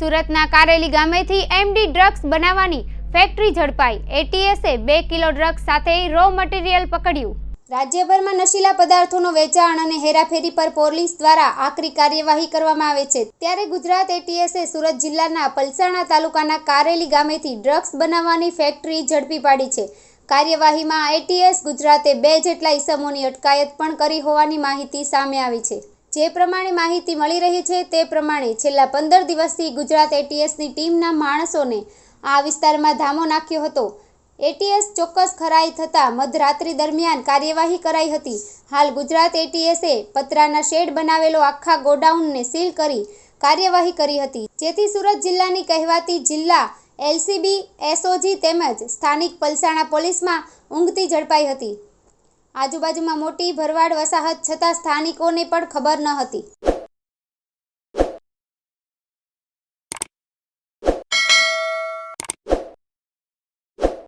સુરતના કારેલી ગામેથી MD drugs બનાવવાની ફેક્ટરી ઝડપાઈ. એટીએસે બે કિલો ડ્રગ્સ સાથે રો મટીરિયલ પકડ્યું. રાજ્યભરમાં નશીલા પદાર્થોનો વેચાણ અને હેરાફેરી પર પોલીસ દ્વારા આકરી કાર્યવાહી કરવામાં આવે છે. ત્યારે ગુજરાત એટીએસે સુરત જિલ્લાના પલસાણા તાલુકાના કારેલી ગામેથી ડ્રગ્સ બનાવવાની ફેક્ટરી ઝડપી પાડી છે. કાર્યવાહીમાં એટીએસ ગુજરાતે બે જેટલા ઈસમોની અટકાયત પણ કરી હોવાની માહિતી સામે આવી છે. જે પ્રમાણે માહિતી મળી રહી છે તે પ્રમાણે છેલ્લા પંદર દિવસથી ગુજરાત એટીએસની ટીમના માણસોને આ વિસ્તારમાં ધામો નાખ્યો હતો. એટીએસ ચોક્કસ ખરાઈ થતાં મધરાત્રિ દરમિયાન કાર્યવાહી કરાઈ હતી. હાલ ગુજરાત એટીએસે પતરાના શેડ બનાવેલો આખા ગોડાઉનને સીલ કરી કાર્યવાહી કરી હતી. જેથી સુરત જિલ્લાની કહેવાતી જિલ્લા એલસીબી એસઓજી તેમજ સ્થાનિક પલસાણા પોલીસમાં ઊંઘતી ઝડપાઈ હતી. આજુબાજુમાં મોટી ભરવાડ વસાહત છતાં સ્થાનિકોને પણ ખબર ન હતી.